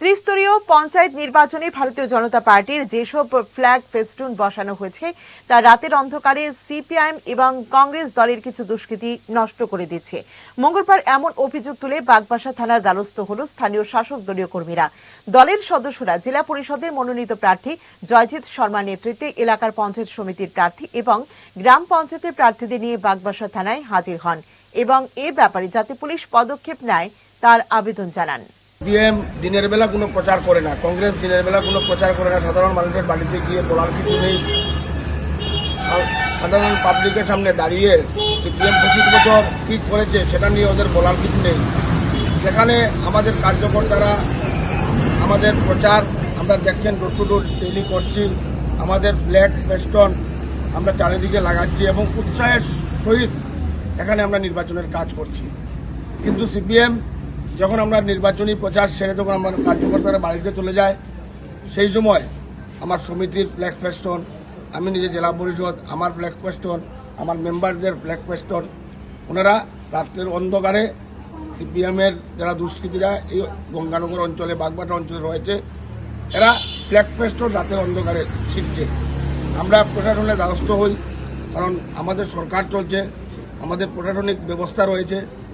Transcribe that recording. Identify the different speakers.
Speaker 1: ত্রিস্তরীয় পঞ্চায়েত নির্বাচনে ভারতীয় জনতা পার্টির যেসব ফ্ল্যাগ ফেস্টুন বসানো হয়েছে, তা রাতের অন্ধকারে সিপিআইএম এবং কংগ্রেস দলের কিছু দুষ্কৃতী নষ্ট করে দিচ্ছে। মঙ্গলবার এমন অভিযোগ তুলে বাগবাসা থানার দ্বারস্থ হল স্থানীয় শাসক দলীয় কর্মীরা। দলের সদস্যরা জেলা পরিষদের মনোনীত প্রার্থী জয়জিৎ শর্মার নেতৃত্বে এলাকার পঞ্চায়েত সমিতির প্রার্থী এবং গ্রাম পঞ্চায়েতের প্রার্থীদের নিয়ে বাগবাসা থানায় হাজির হন এবং এ ব্যাপারে যাতে পুলিশ পদক্ষেপ নেয় তার আবেদন জানান।
Speaker 2: সিপিএম দিনের বেলা কোনো প্রচার করে না, কংগ্রেস দিনের বেলা কোনো প্রচার করে না, সাধারণ মানুষের বাড়িতে গিয়ে বলার কিছু নেই। সাধারণ পাবলিকের সামনে দাঁড়িয়ে সিপিএম পঁচিশ বছর কি করেছে সেটা নিয়ে ওদের বলার কিছু নেই। সেখানে আমাদের কার্যকর্তারা, আমাদের প্রচার, আমরা দেখছেন ডোর টু ডোর ডেলি করছি, আমাদের ফ্ল্যাগ ফেস্টন আমরা চারিদিকে লাগাচ্ছি এবং উৎসাহের সহিত এখানে আমরা নির্বাচনের কাজ করছি। কিন্তু সিপিএম যখন আমরা নির্বাচনী প্রচার সেরে তখন আমার কার্যকর্তারা বাড়িতে চলে যায়, সেই সময় আমার সমিতির ফ্ল্যাগ ফেস্টন আমি নিজে জেলা পরিষদ, আমার ফ্ল্যাগ ফেস্টন আমার মেম্বারদের ফ্ল্যাগ ফেস্টন ওনারা রাত্রের অন্ধকারে সিপিএমের যারা দুষ্কৃতীরা এই গঙ্গানগর অঞ্চলে, বাগবাটা অঞ্চলে রয়েছে, এরা ফ্ল্যাগ ফেস্টন রাতের অন্ধকারে ছিটছে। আমরা প্রশাসনের দ্বারস্থ হই, কারণ আমাদের সরকার চলছে, আমাদের প্রশাসনিক ব্যবস্থা রয়েছে।